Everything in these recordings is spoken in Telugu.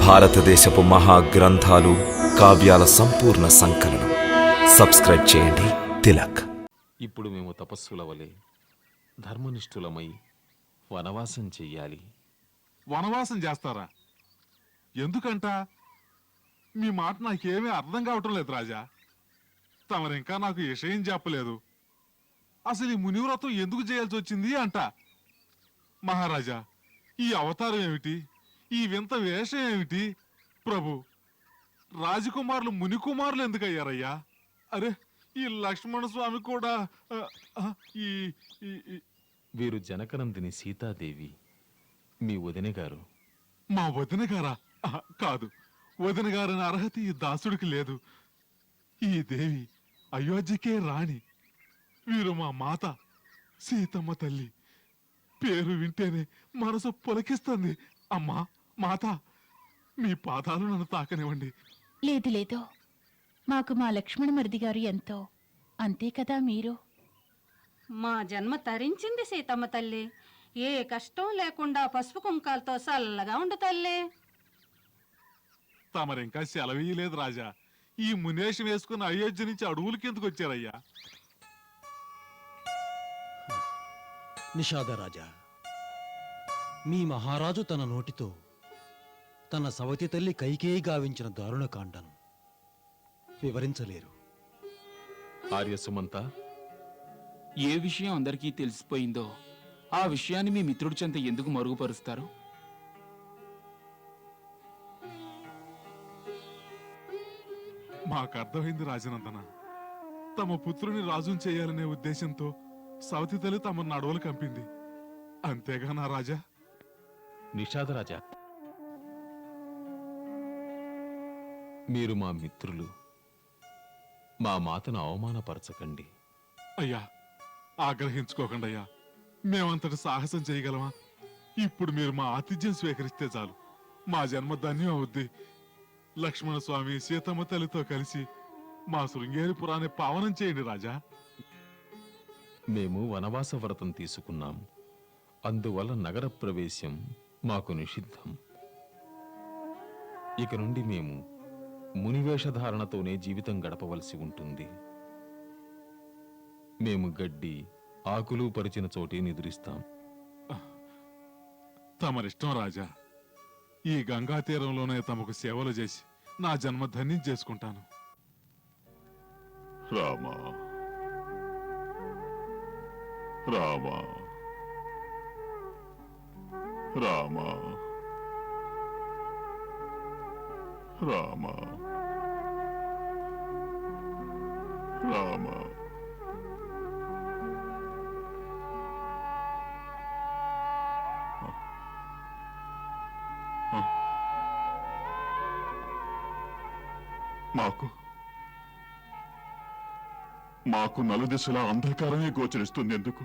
భారతదేశపు మహా గ్రంథాలు కావ్యాల సంపూర్ణ సంకలనం. సబ్స్క్రైబ్ చేయండి. తిలక్. ఇప్పుడు మేము తపస్సుల వలె ధర్మనిష్ఠులమై వనవాసం చెయ్యాలి. వనవాసం చేస్తారా? ఎందుకంట? మీ మాట నాకేమీ అర్థం కావటం లేదు రాజా. తమరింకా నాకు విషయం చెప్పలేదు. అసలు ఈ మునివ్రతం ఎందుకు చేయాల్సి వచ్చింది అంట. మహారాజా ఈ అవతారం ఏమిటి? ఈ వింత వేషం ఏమిటి? ప్రభు రాజకుమారులు మునికుమారులు ఎందుకు అయ్యారయ్యా అరే ఈ లక్ష్మణ స్వామి కూడా ఆ, ఆ, ఈ ఈ- ఈ- వీరు జనకనందిని సీతాదేవి మీ వదిన గారు. మా వదిన గారా? కాదు వదిన గారిన అర్హత ఈ దాసుడికి లేదు. ఈ దేవి అయోధ్యకే రాణి. వీరు మా మాత సీతమ్మ తల్లి. పేరు వింటేనే మనసు పులకిస్తుంది. అమ్మా మాత మీ పాదాలు నన్ను తాకనివ్వండి. లేదు లేదు. మాకు మా లక్ష్మణ మరిది గారు ఎంతో. అంతే కదా మీరు? మా జన్మ తరించింది సీతమ్మ తల్లి. ఏ కష్టం లేకుండా పసుపు కుంకాలతో చల్లగా ఉండు తల్లి. తమరింకా సెలవీయలేదు రాజా. ఈ మునేషం వేసుకున్న అయోధ్య నుంచి అడవులకి ఎందుకు వచ్చారయ్యా? నిషాదరాజా మీ మహారాజు తన నోటితో తన సవతి తల్లి కైకేయి గావించిన దారుణకాండను వివరించలేరు. ఆర్య సుమంత ఏ విషయం అందరికీ తెలిసిపోయిందో ఆ విషయాన్ని మీ మిత్రుడి చెంత ఎందుకు మరుగుపరుస్తారు? మాకు అర్థమైంది రాజనందన. తమ పుత్రుని రాజుని చేయాలనే ఉద్దేశంతో సవతి తల్లి తమ నడవలు కంపింది. అంతేగా నా రాజా? నిషాదరాజా మీరు మా మిత్రులు. మా మాతను అవమానపరచకండి. అయ్యా ఆగ్రహించుకోకండి అయ్యా. మేమంతటి సాహసం చేయగలమా? ఇప్పుడు మీరు మా ఆతిథ్యం స్వీకరిస్తే చాలు. మా జన్మ ధన్యం అవుద్ది. లక్ష్మణ స్వామి సీతమ్మ తల్లితో కలిసి మా శృంగేరిపురాన్ని పావనం చేయండి రాజా. మేము వనవాస వ్రతం తీసుకున్నాం. అందువల్ల నగర ప్రవేశం మాకు నిషిద్ధం. ఇక నుండి మేము మునివేషధారణతోనే జీవితం గడపవలసి ఉంటుంది. మేము గడ్డి ఆకులు పరిచిన చోటే నిద్రిస్తాం తమరిష్టం రాజా. ఈ గంగా తీరంలోనే తమకు సేవలు చేసి నా జన్మ ధన్యం చేసుకుంటాను. రామా. రామా. రామా. రామా. రామా మాకు మాకు నలుదిశలా అంధకారమే గోచరిస్తుంది ఎందుకు?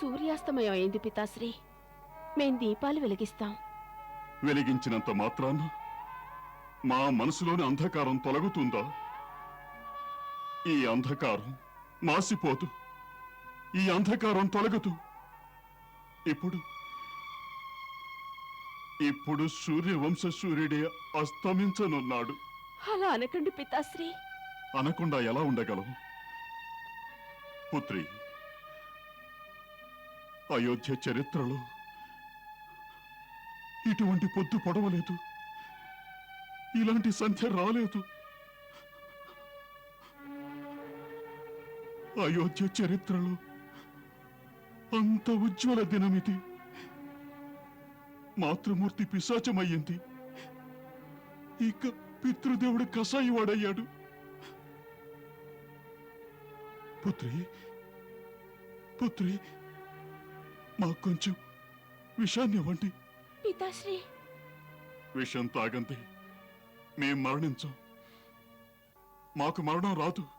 సూర్యాస్తమయం అయింది పితాశ్రీ. మేం దీపాలు వెలిగిస్తాం. వెలిగించినంత మాత్రాన మా మనసులోని అంధకారం తొలగుతుందా? ఈ అంధకారం మాసిపోదు. ఈ అంధకారం తొలగదు. ఇప్పుడు ఇప్పుడు సూర్యవంశ సూర్యుడే అస్తమించనున్నాడు. అలా అనకండి పితాశ్రీ. అనకుండా ఎలా ఉండగలం? పుత్రి అయోధ్య చరిత్రలో ఇటువంటి పొద్దు పొడవలేదు. ఇలాంటి సంఖ్య రాలేదు. అయోధ్య చరిత్రలో అంత ఉజ్వల దినమిది. మాతృమూర్తి పిశాచమయ్యింది. ఇక పితృదేవుడు కసాయివాడయ్యాడు పుత్రి పుత్రి మాకు కొంచెం విషాన్ని ఇవ్వండి. పితాశ్రీ. విషం తాగండి. మేం మరణించం. మాకు మరణం రాదు.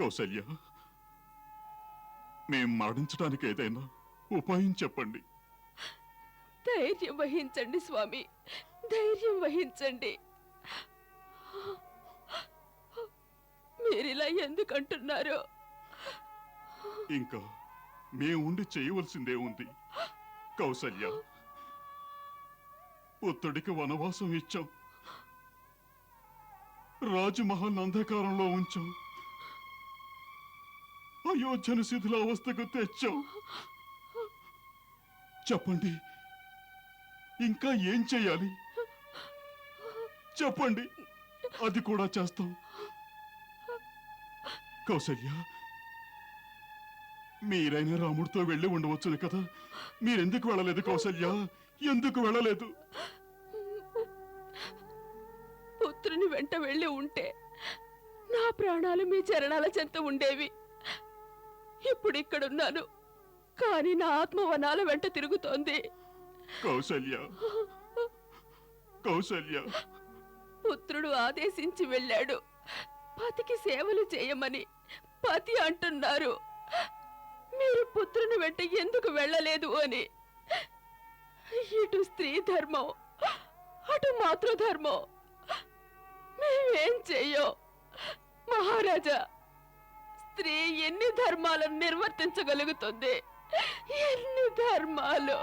కౌసల్య మేం మరణించడానికి ఏదైనా ఉపాయం చెప్పండి. ధైర్యం వహించండి స్వామి ధైర్యం వహించండి. మీరిలా ఎందుకు అంటున్నారు ఇంకా మేము ఉండి చేయవలసిందే ఉంది. కౌసల్య పుత్రుడికి వనవాసం ఇచ్చాం. రాజమహల్ అంధకారంలో ఉంచాం. అయోధ్యను శిథిలావస్థకు తెచ్చాం చెప్పండి. ఇంకా ఏం చెయ్యాలి చెప్పండి. అది కూడా చేస్తాం. కౌసల్య మీరైనా రాముడితో వెళ్ళి ఉండవచ్చును కదా? మీరెందుకు వెళ్ళలేదు కౌసల్య? ఎందుకు వెళ్ళలేదు? పుత్రుని వెంట వెళ్ళి ఉంటే నా ప్రాణాలు మీ చరణాల చెంత ఉండేవి. ఇప్పుడు ఇక్కడున్నాను కానీ నా ఆత్మ వనాల వెంట తిరుగుతోంది. కౌసల్య కౌసల్య పుత్రుడు ఆదేశించి వెళ్ళాడు. పతికి సేవలు చేయమని పతి అంటున్నారు. మీరు పుత్రుని వెంట ఎందుకు వెళ్ళలేదు అని. ఇటు స్త్రీ ధర్మం అటు మాతృధర్మం. మేమేం చెయ్యం? మహారాజా స్త్రీ ఎన్ని ధర్మాలను నిర్వర్తించగలుగుతుంది? ఎన్ని ధర్మాలు?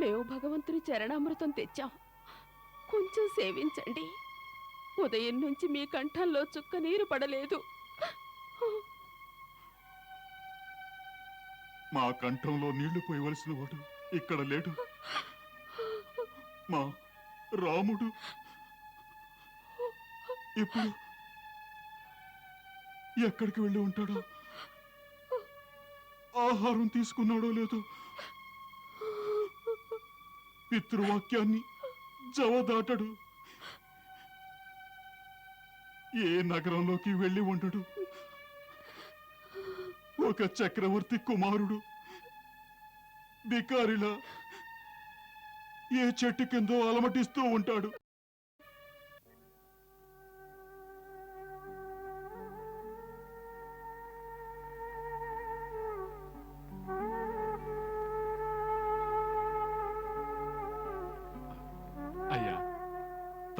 మేము భగవంతుని చరణామృతం తెచ్చాం. కొంచెం సేవించండి. ఉదయం నుంచి మీ కంఠంలో చుక్క నీరు పడలేదు. మా కంఠంలో నీళ్ళు పోయవలసిన వాడు ఇక్కడ లేడు. మా రాముడు ఇప్పుడు ఎక్కడికి వెళ్ళి ఉంటాడో? ఆహారం తీసుకున్నాడో లేదో? పితృవాక్యాన్ని జవదాటడు. ఏ నగరంలోకి వెళ్ళి ఉండడు? ఒక చక్రవర్తి కుమారుడు. బికారిలా ఏ చెట్టు కిందో అలమటిస్తూ ఉంటాడు.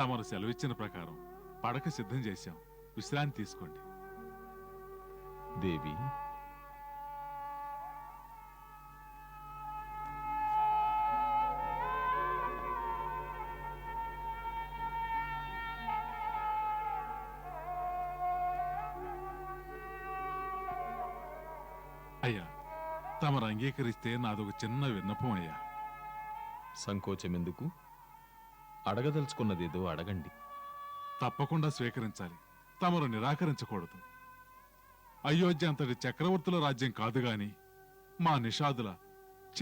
తమరు సెలవిచ్చిన ప్రకారం పడక సిద్ధం చేశాం. విశ్రాంతి తీసుకోండి. దేవి. అయ్యా తమరు అంగీకరిస్తే నాదొక చిన్న విన్నపం అయ్యా. సంకోచం ఎందుకు అడగదలుచుకున్నదేదో అడగండి. తప్పకుండా స్వీకరించాలి. తమరు నిరాకరించకూడదు. అయోధ్య అంతటి చక్రవర్తుల రాజ్యం కాదు గాని మా నిషాదుల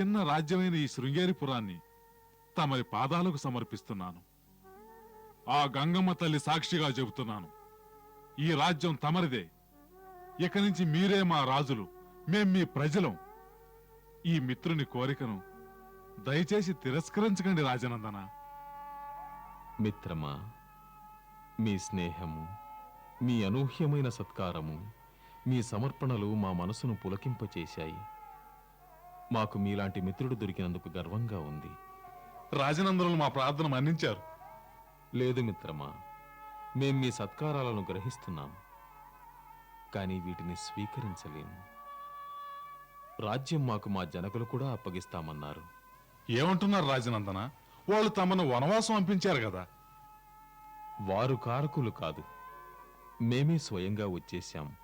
చిన్న రాజ్యమైన ఈ శృంగేరిపురాన్ని తమరి పాదాలకు సమర్పిస్తున్నాను. ఆ గంగమ్మ తల్లి సాక్షిగా చెబుతున్నాను. ఈ రాజ్యం తమరిదే. ఇక నుంచి మీరే మా రాజులు. మేం మీ ప్రజలం. ఈ మిత్రుని కోరికను దయచేసి తిరస్కరించకండి రాజనందన. మిత్రమా మీ స్నేహము మీ అనూహ్యమైన సత్కారము మీ సమర్పణలు మా మనసును పులకింపచేశాయి. మాకు మీలాంటి మిత్రుడు దొరికినందుకు గర్వంగా ఉంది. రాజనందనులు మా ప్రార్థన మన్నించారు. లేదు మిత్రమా మేం మీ సత్కారాలను గ్రహిస్తున్నాం కానీ వీటిని స్వీకరించలేము. రాజ్యం మాకు మా జనకులు కూడా అప్పగిస్తామన్నారు. ఏమంటున్నారు రాజనందన? వాళ్ళు తమను వనవాసం పంపించారు కదా. వారు కారకులు కాదు. మేమే స్వయంగా వచ్చేశాం.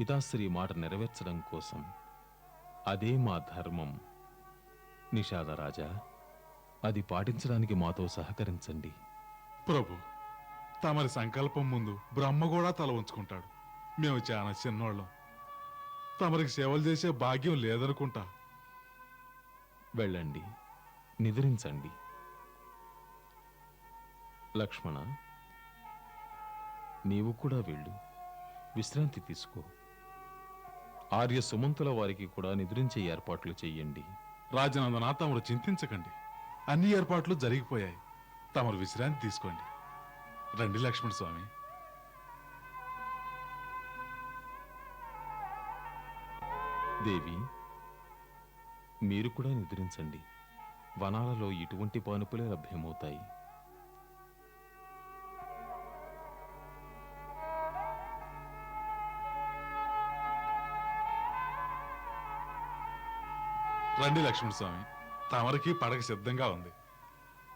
పితాశ్రీ మాట నెరవేర్చడం కోసం. అదే మా ధర్మం. నిషాదరాజా అది పాటించడానికి మాతో సహకరించండి. ప్రభు తమరి సంకల్పం ముందు బ్రహ్మ కూడా తల ఉంచుకుంటాడు మేము చాలా చిన్నోళ్ళం. తమరికి సేవలు చేసే భాగ్యం లేదనుకుంటా. వెళ్ళండి. నిద్రించండి. లక్ష్మణ నీవు కూడా వెళ్ళు. విశ్రాంతి తీసుకో. ఆర్య సుమంతుల వారికి కూడా నిద్రించే ఏర్పాట్లు చెయ్యండి. రాజనందన తమరు చింతించకండి. అన్ని ఏర్పాట్లు జరిగిపోయాయి. తమరు విశ్రాంతి తీసుకోండి. రండి లక్ష్మణ స్వామి. దేవి మీరు కూడా నిద్రించండి. వనాలలో ఇటువంటి పానుపులే లభ్యమవుతాయి. రండి లక్ష్మణ స్వామి తమరికి పడక సిద్ధంగా ఉంది.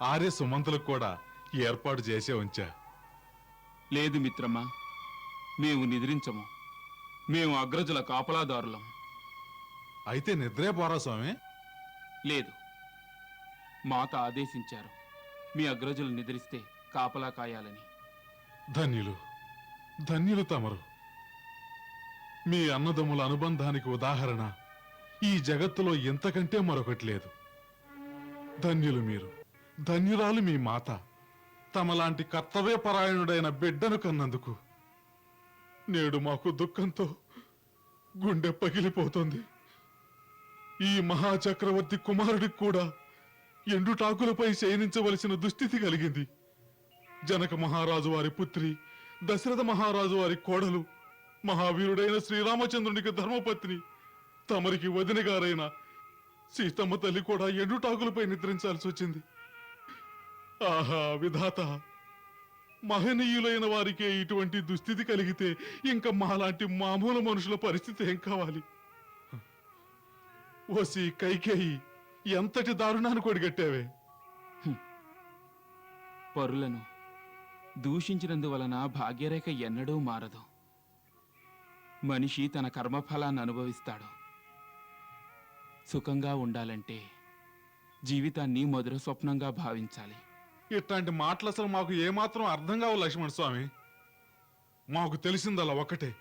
ఆర్య సుమంతులకు కూడా ఏర్పాటు చేసే ఉంచా. లేదు మిత్రమా మేము నిద్రించము. మేము అగ్రజుల కాపలాదారులం. అయితే నిద్రే పోరా స్వామి? లేదు. మాత ఆదేశించారు మీ అగ్రజులు నిద్రిస్తే కాపలా కాయాలని. ధన్యులు. ధన్యులు తమరు. మీ అన్నదమ్ముల అనుబంధానికి ఉదాహరణ ఈ జగత్తులో ఇంతకంటే మరొకటి లేదు. ధన్యులు మీరు. ధన్యురాలు మీ మాత. తమలాంటి కర్తవ్యపరాయణుడైన బిడ్డను కన్నందుకు నేడు మాకు దుఃఖంతో గుండె పగిలిపోతుంది. ఈ మహాచక్రవర్తి కుమారుడికి కూడా ఎండుటాకులపై శయనించవలసిన దుస్థితి కలిగింది. జనక మహారాజు వారి పుత్రి దశరథ మహారాజు వారి కోడలు మహావీరుడైన శ్రీరామచంద్రునికి ధర్మపత్ని తమరికి వదిన గారైన సీతమ్మ తల్లి కూడా ఎండుటాకులపై నిద్రించాల్సి వచ్చింది. ఆహా విధాత మహనీయులైన వారికే ఇటువంటి దుస్థితి కలిగితే ఇంకా మాలాంటి మామూలు మనుషుల పరిస్థితి ఏం కావాలి? ఓసి కైకేయి ఎంతటి దారుణాన్ని కొడిగట్టావే? పరులను దూషించినందువలన భాగ్యరేఖ ఎన్నడూ మారదు. మనిషి తన కర్మఫలాన్ని అనుభవిస్తాడు. సుఖంగా ఉండాలంటే జీవితాన్ని మధుర స్వప్నంగా భావించాలి. ఇట్లాంటి మాటలు అసలు మాకు ఏమాత్రం అర్థం కావు లక్ష్మణ స్వామి. మాకు తెలిసిందల్లా ఒకటే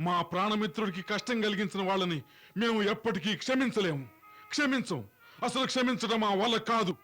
మా ప్రాణమిత్రుడికి కష్టం కలిగించిన వాళ్ళని మేము ఎప్పటికీ క్షమించలేము. క్షమించం. అసలు క్షమించడం మా వల్ల కాదు.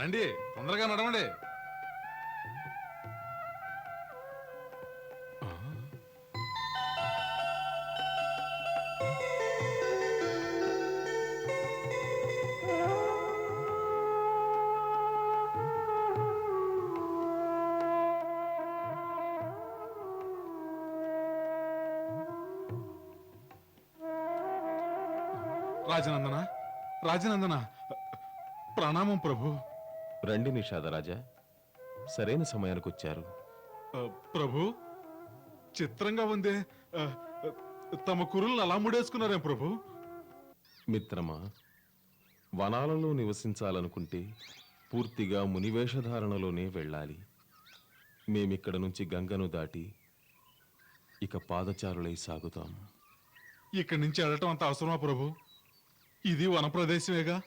రండి తొందరగా నడవండి. రాజనందన? రాజనందన? ప్రణామం ప్రభు. రండి నిషాదరాజా సరైన సమయానికి వచ్చారు. ప్రభు చిత్రంగా ఉందే. ఆ, తమ కురులను అలా ముడేసుకున్నారేం ప్రభు? మిత్రమా వనాలలో నివసించాలనుకుంటే పూర్తిగా మునివేషధారణలోనే వెళ్ళాలి. మేమిక్కడ నుంచి గంగను దాటి ఇక పాదచారులై సాగుతాం. ఇక్కడి నుంచి వెళ్ళటం అంత అవసరమా ప్రభు? ఇది వనప్రదేశమేగా?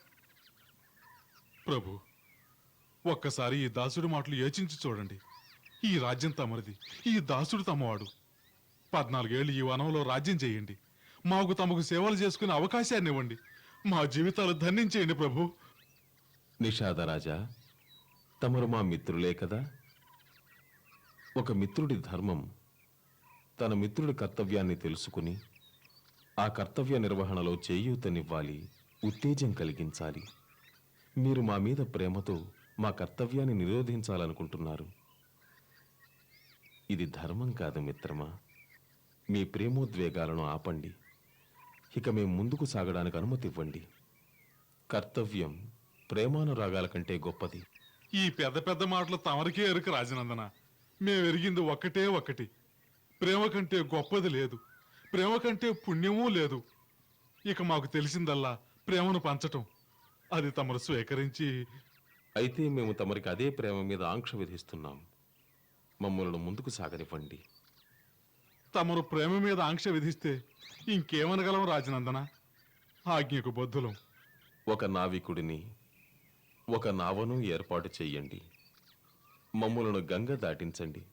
ప్రభు ఒక్కసారి ఈ దాసుడి మాటలు యోచించి చూడండి. ఈ రాజ్యం తమరిది. ఈ దాసుడు తమవాడు. పద్నాలుగేళ్ళు ఈ వనంలో రాజ్యం చేయండి. మాకు తమకు సేవలు చేసుకునే అవకాశాన్ని ఇవ్వండి. మా జీవితాలు ధన్యించేయండి ప్రభు. నిషాదరాజా తమరు మా మిత్రులే కదా? ఒక మిత్రుడి ధర్మం తన మిత్రుడి కర్తవ్యాన్ని తెలుసుకుని ఆ కర్తవ్య నిర్వహణలో చేయూతనివ్వాలి ఉత్తేజం కలిగించాలి. మీరు మా మీద ప్రేమతో మా కర్తవ్యాన్ని నిరోధించాలనుకుంటున్నారు. ఇది ధర్మం కాదు మిత్రమా. మీ ప్రేమోద్వేగాలను ఆపండి. ఇక మేము ముందుకు సాగడానికి అనుమతి ఇవ్వండి. కర్తవ్యం ప్రేమానురాగాల కంటే గొప్పది. ఈ పెద్ద పెద్ద మాటలు తమరికే ఎరుక రాజనందన. మేము ఎరిగింది ఒక్కటే ఒక్కటి. ప్రేమ కంటే గొప్పది లేదు. ప్రేమ కంటే పుణ్యమూ లేదు. ఇక మాకు తెలిసిందల్లా ప్రేమను పంచటం. అది తమరు స్వీకరించి అయితే మేము తమరికి అదే ప్రేమ మీద ఆంక్ష విధిస్తున్నాం. మమ్మల్ని ముందుకు సాగనివ్వండి. తమరు ప్రేమ మీద ఆంక్ష విధిస్తే ఇంకేమనగలం రాజనందన? ఆజ్ఞకు బొద్దులం ఒక నావికుడిని ఒక నావను ఏర్పాటు చెయ్యండి. మమ్ములను గంగ దాటించండి.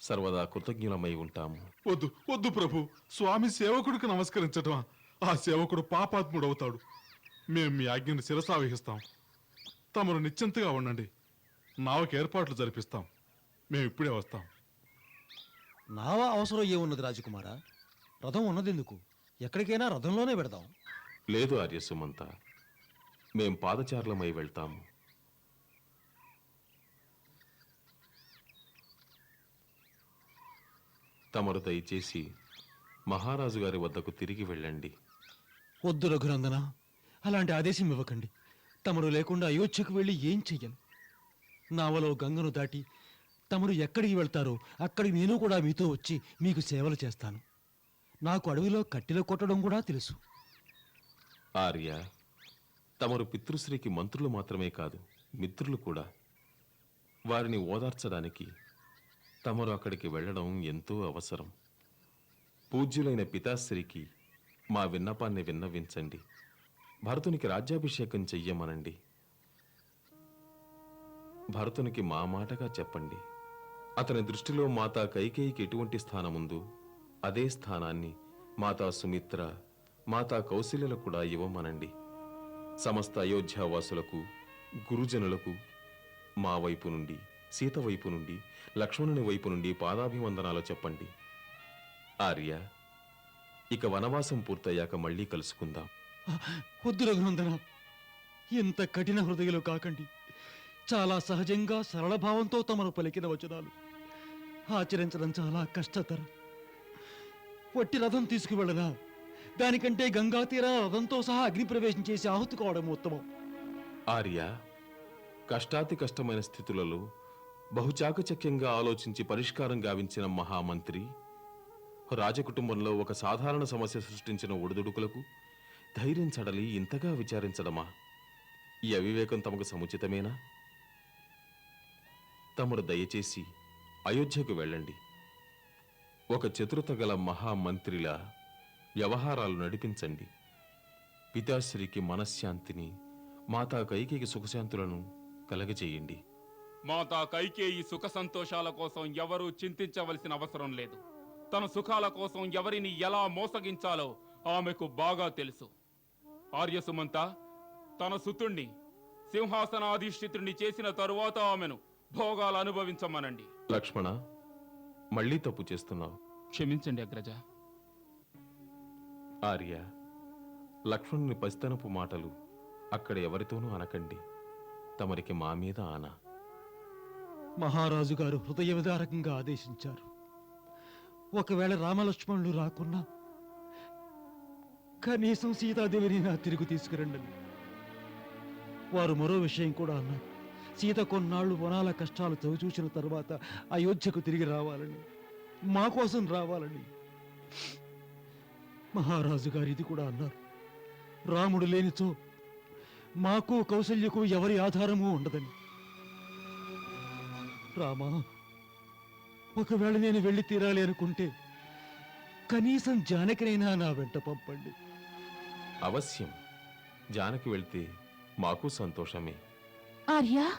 సర్వదా కృతజ్ఞులమై ఉంటాము. వద్దు వద్దు ప్రభు. స్వామి సేవకుడికి నమస్కరించటమా? ఆ సేవకుడు పాపాత్ముడవుతాడు. మేము మీ ఆజ్ఞను శిరసావహిస్తాం. తమరు నిశ్చింతగా ఉండండి. నావకి ఏర్పాట్లు జరిపిస్తాం. మేము ఇప్పుడే వస్తాం. నావా అవసరం ఏమున్నది రాజకుమారా? రథం ఉన్నదెందుకు? ఎక్కడికైనా రథంలోనే పెడదాం. లేదు ఆర్య సుమంత. మేం పాదచారులమై వెళ్తాము. తమరు దయచేసి మహారాజు గారి వద్దకు తిరిగి వెళ్ళండి. వద్దు రఘునందన? అలాంటి ఆదేశం ఇవ్వకండి. తమరు లేకుండా అయోధ్యకు వెళ్ళి ఏం చెయ్యను? నావలో గంగను దాటి తమరు ఎక్కడికి వెళ్తారో అక్కడికి నేను కూడా మీతో వచ్చి మీకు సేవలు చేస్తాను. నాకు అడవిలో కట్టెలు కొట్టడం కూడా తెలుసు. ఆర్య తమరు పితృశ్రీకి మంత్రులు మాత్రమే కాదు మిత్రులు కూడా. వారిని ఓదార్చడానికి తమరు అక్కడికి వెళ్ళడం ఎంతో అవసరం. పూజ్యులైన పితాశ్రీకి మా విన్నపాన్ని విన్నవించండి. భరతునికి రాజ్యాభిషేకం చెయ్యమనండి. భరతునికి మా మాటగా చెప్పండి. అతని దృష్టిలో మాతా కైకేయికి ఎటువంటి స్థానముందో అదే స్థానాన్ని మాతా సుమిత్ర మాతా కౌశల్యలకు కూడా ఇవ్వమనండి. సమస్త అయోధ్యావాసులకు గురుజనులకు మా వైపు నుండి సీత వైపు నుండి లక్ష్మణుని వైపు నుండి పాదాభివందనాలు చెప్పండి. ఆర్య ఇక వనవాసం పూర్తయ్యాక మళ్ళీ కలుసుకుందాం. వద్దు రఘునందన ఎంత కఠిన హృదయలు కాకండి. చాలా సహజంగా సరళ భావంతో తమను పలికిన వచనాలు. ఆచరించడం చాలా కష్టతరం. వట్టి రథం తీసుకువెళ్ళనా దానికంటే గంగా తీర రథంతో సహా అగ్ని ప్రవేశం చేసి ఆహుతి కావడం ఉత్తమం. ఆర్య కష్టాతి కష్టమైన స్థితులలో బహుచాకచక్యంగా ఆలోచించి పరిష్కారం గావించిన మహామంత్రి రాజకుటుంబంలో ఒక సాధారణ సమస్య సృష్టించిన ఒడిదుడుకులకు ధైర్యం చడలి ఇంతగా విచారించడమా? ఈ అవివేకం తమకు సముచితమేనా? తమరు దయచేసి అయోధ్యకు వెళ్ళండి. ఒక చతురత గల మహామంత్రిల వ్యవహారాలు నడిపించండి. పితాశ్రీకి మనశ్శాంతిని మాతా కైకేకి సుఖశాంతులను కలగజేయండి. మాతా కైకేయి సుఖ సంతోషాల కోసం ఎవరూ చింతించవలసిన అవసరం లేదు. తన సుఖాల కోసం ఎవరిని ఎలా మోసగించాలో ఆమెకు బాగా తెలుసు. ఆర్యసుమంత తన సుతుణ్ణి సింహాసనాధిష్ఠితుడిని చేసిన తరువాత ఆమెను భోగాలు అనుభవించమనండి. లక్ష్మణ మళ్ళీ తప్పు చేస్తున్నావు. క్షమించండి అగ్రజ. ఆర్య లక్ష్మణుని పసితనపు మాటలు అక్కడ ఎవరితోనూ అనకండి. తమరికి మా మీద ఆన. మహారాజు గారు హృదయ విదారకంగా ఆదేశించారు. ఒకవేళ రామలక్ష్మణులు రాకున్నా కనీసం సీతాదేవిని నా తిరిగి తీసుకురండి వారు మరో విషయం కూడా అన్నారు. సీత కొన్నాళ్ళు వనాల కష్టాలు చవిచూసిన తర్వాత అయోధ్యకు తిరిగి రావాలని మా కోసం రావాలని మహారాజు గారు ఇది కూడా అన్నారు. రాముడు లేనిచో మాకు కౌశల్యకు ఎవరి ఆధారము ఉండదని. రామా ఒకవేళ నేను వెళ్ళి తీరాలి అనుకుంటే కనీసం జానకినైనా నా వెంట పంపండి. అవశ్యం. జానకి వెళ్తే మాకు సంతోషమే. ఆర్యా?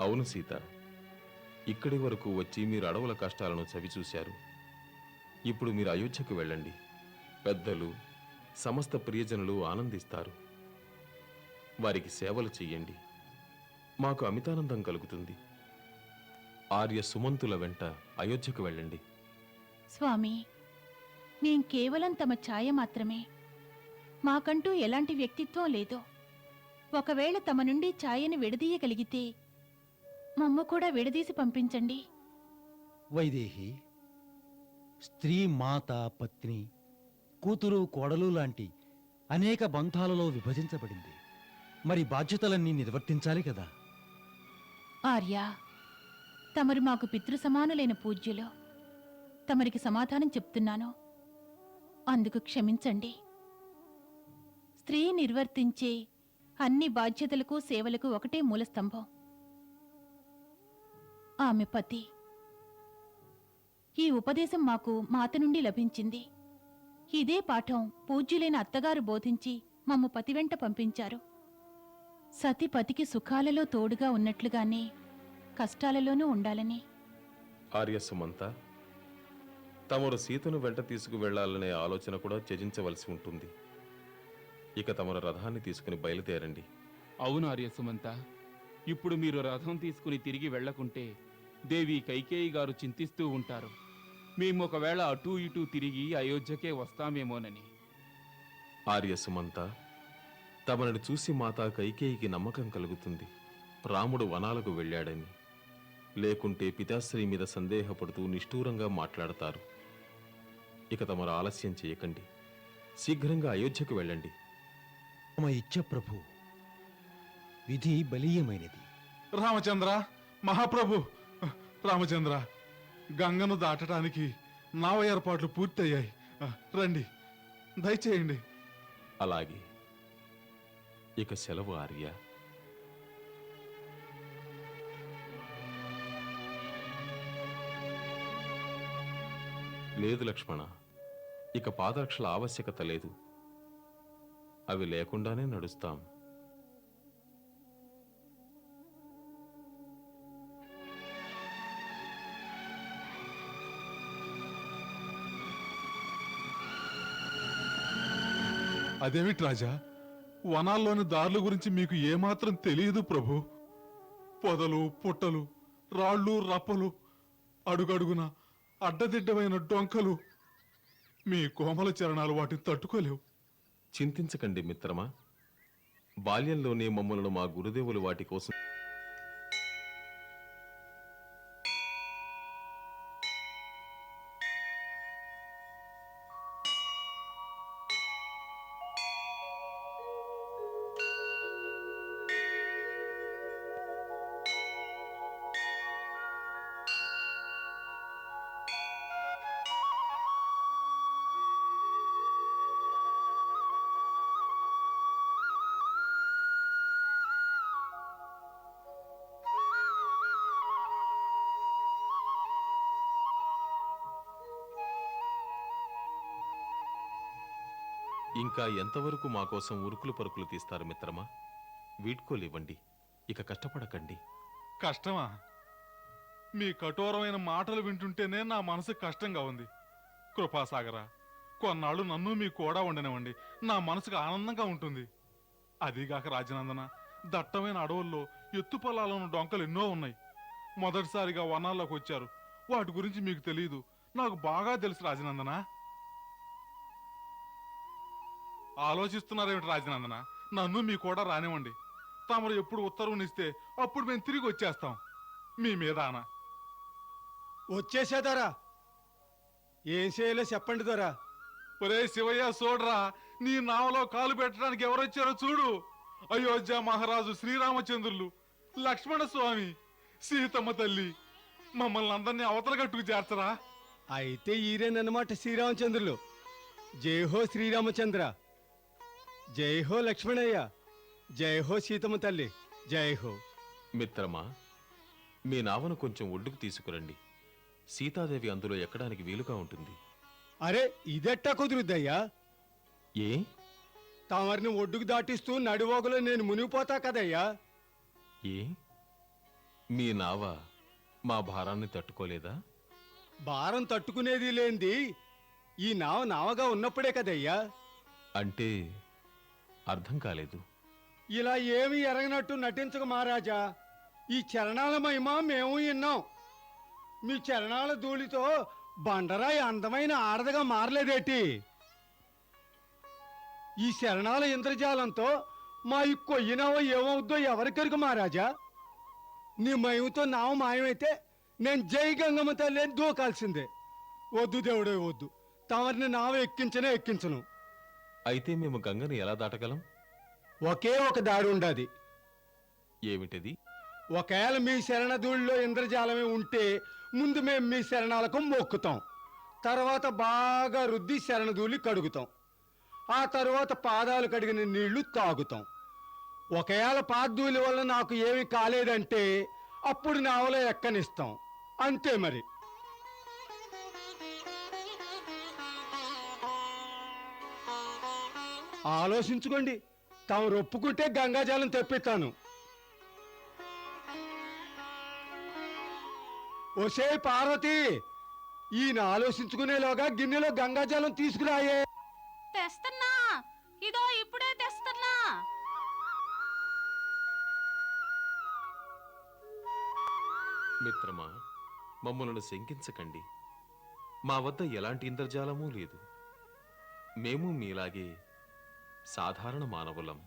అవును సీత. ఇక్కడి వరకు వచ్చి మీరు అడవుల కష్టాలను చవిచూశారు. ఇప్పుడు మీరు అయోధ్యకు వెళ్ళండి. పెద్దలు సమస్త ప్రియజనులు ఆనందిస్తారు. వారికి సేవలు చెయ్యండి. మాకు అమితానందం కలుగుతుంది. ఆర్య సుమంతుల వెంట అయోధ్యకు వెళ్ళండి. స్వామి మేం కేవలం తమ ఛాయ మాత్రమే. మాకంటూ ఎలాంటి వ్యక్తిత్వం లేదు. ఒకవేళ తమ నుండి ఛాయను విడదీయగలిగితే మమ్మ కూడా విడదీసి పంపించండి. వైదేహి స్త్రీ మాత పత్ని కూతురు కోడలు లాంటి అనేక బంధాలలో విభజించబడింది. మరి బాధ్యతలన్నీ నిర్వర్తించాలి కదా? ఆర్యా తమరు మాకు పితృ సమానులైన పూజ్యులు. తమరికి సమాధానం చెప్తున్నాను. అందుకు క్షమించండి. స్త్రీ నిర్వర్తించే అన్ని బాధ్యతలకు సేవలకు ఒకటే మూలస్తంభం. ఆమె పతి ఈ ఉపదేశం మాకు మాత నుండి లభించింది. ఇదే పాఠం పూజ్యులైన అత్తగారు బోధించి మమ్ము పతి వెంట పంపించారు. సతి పతికి సుఖాలలో తోడుగా ఉన్నట్లుగానే కష్టాలలోనూ ఉండాలని. ఆర్య సుమంత తమరు సీతను వెంట తీసుకువెళ్ళాలనే ఆలోచన కూడా త్యజించవలసి ఉంటుంది. ఇక తమరు రథాన్ని తీసుకుని బయలుదేరండి. అవును ఆర్యసుమంత ఇప్పుడు మీరు రథం తీసుకుని తిరిగి వెళ్ళకుంటే దేవి కైకేయి గారు చింతిస్తూ ఉంటారు. మేము ఒకవేళ అటూ ఇటూ తిరిగి అయోధ్యకే వస్తామేమోనని. ఆర్య సుమంత తమను చూసి మాతా కైకేయికి నమ్మకం కలుగుతుంది. రాముడు వనాలకు వెళ్ళాడని. లేకుంటే పితాశ్రీ మీద సందేహపడుతూ నిష్ఠూరంగా మాట్లాడతారు. ఇక తమరు ఆలస్యం చేయకండి. శీఘ్రంగా అయోధ్యకు వెళ్ళండి. తమ ఇచ్చ ప్రభు విధి బలీయమైనది. రామచంద్ర మహాప్రభు రామచంద్ర గంగను దాటడానికి నావ ఏర్పాట్లు పూర్తయ్యాయి. రండి దయచేయండి. అలాగే. ఇక సెలవు ఆర్య. లేదు లక్ష్మణ ఇక పాదరక్షల ఆవశ్యకత లేదు. అవి లేకుండానే నడుస్తాం. అదేమిటి రాజా? వనాల్లోని దారుల గురించి మీకు ఏమాత్రం తెలియదు ప్రభు? పొదలు పుట్టలు రాళ్ళు రప్పలు అడుగడుగున అడ్డదిడ్డమైన డొంకలు మీ కోమల చరణాలు వాటిని తట్టుకోలేవు. చింతించకండి మిత్రమా. బాల్యంలోనే మమ్మలను మా గురుదేవులు వాటి కోసం ఇంకా ఎంతవరకు మా కోసం ఉరుకులు పరుకులు తీస్తారు మిత్రమా? వీడ్కోలివ్వండి. ఇక కష్టపడకండి. కష్టమా? మీ కఠోరమైన మాటలు వింటుంటేనే నా మనసు కష్టంగా ఉంది. కృపాసాగర కొన్నాళ్ళు నన్ను మీ కూడా ఉండనివ్వండి. నా మనసుకు ఆనందంగా ఉంటుంది. అదీగాక రాజనందన దట్టమైన అడవుల్లో ఎత్తు పొలాలను డొంకలు ఎన్నో ఉన్నాయి. మొదటిసారిగా వనాల్లోకి వచ్చారు. వాటి గురించి మీకు తెలియదు నాకు బాగా తెలుసు రాజనందనా. ఆలోచిస్తున్నారేమిటి రాజనందన? నన్ను మీ కూడా రానివ్వండి. తమరు ఎప్పుడు ఉత్తర్వునిస్తే అప్పుడు మేము తిరిగి వచ్చేస్తాం. మీ మీద ఆన. వచ్చేసేదారా? ఏం చేయాలో చెప్పండి దొరా. ఒరే శివయ్య చూడరా నీ నావలో కాలు పెట్టడానికి ఎవరొచ్చారో చూడు. అయోధ్య మహారాజు శ్రీరామచంద్రులు లక్ష్మణ స్వామి సీతమ్మ తల్లి మమ్మల్ని అందరినీ అవతల గట్టుకు చేర్చరా? అయితే ఈరేనన్నమాట శ్రీరామచంద్రులు. జై హో శ్రీరామచంద్ర. జై హో లక్ష్మణయ్య జై హో సీతమ్మ తల్లి జై హో మిత్రమా మీ నావను కొంచెం ఒడ్డుకు తీసుకురండి. సీతాదేవి అందులో ఎక్కడానికి వీలుగా ఉంటుంది. అరే ఇదెట్టా కుదురుద్దయ్యా? ఏ? తమరిని ఒడ్డుకు దాటిస్తూ నడివోగులో నేను మునిగిపోతా కదయ్యా? ఏ? మీ నావ మా భారాన్ని తట్టుకోలేదా? భారం తట్టుకునేది లేంది. ఈ నావ నావగా ఉన్నప్పుడే కదయ్యా? అంటే అర్థం కాలేదు. ఇలా ఏమి ఎరగనట్టు నటించక మహారాజా. ఈ చరణాల మహిమ మేము విన్నాం. మీ చరణాల ధూళితో బండరాయి అందమైన ఆడదగా మారలేదేటి? ఈ శరణాల ఇంద్రజాలంతో మా ఈ కొయ్యినావ ఏమవుద్దో ఎవరికెరుకు మహారాజా? నీ మహిమతో నావ మాయమైతే నేను జై గంగమ్మ తల్లి దూకాల్సిందే. వద్దు దేవుడే వద్దు. తమరిని నావ ఎక్కించనే ఎక్కించను. అయితే మేము గంగని ఎలా దాటగలం? ఒకే ఒక దారి ఉండదు. ఏమిటది? ఒకవేళ మీ శరణధూళ్ళలో ఇంద్రజాలమే ఉంటే ముందు మేము మీ శరణాలకు మొక్కుతాం. తర్వాత బాగా రుద్ది శరణధూళి కడుగుతాం. ఆ తర్వాత పాదాలు కడిగిన నీళ్ళు తాగుతాం. ఒకవేళ పాదూలి వల్ల నాకు ఏమి కాలేదంటే అప్పుడు నావలో ఎక్కనిస్తాం. అంతే మరి. ఆలోచించుకోండి. తాము ఒప్పుకుంటే గంగాజలం తెప్పిస్తాను. ఒసే పార్వతి ఈయన ఆలోచించుకునేలోగా గిన్నెలో గంగాజలం తీసుకురాయే. తెస్తున్నా. ఇదో ఇప్పుడే తెస్తున్నా. మిత్రమా మమ్మలను శంకించకండి. మా వద్ద ఎలాంటి ఇంద్రజాలమూ లేదు. మేము మీలాగే సాధారణ మానవులం.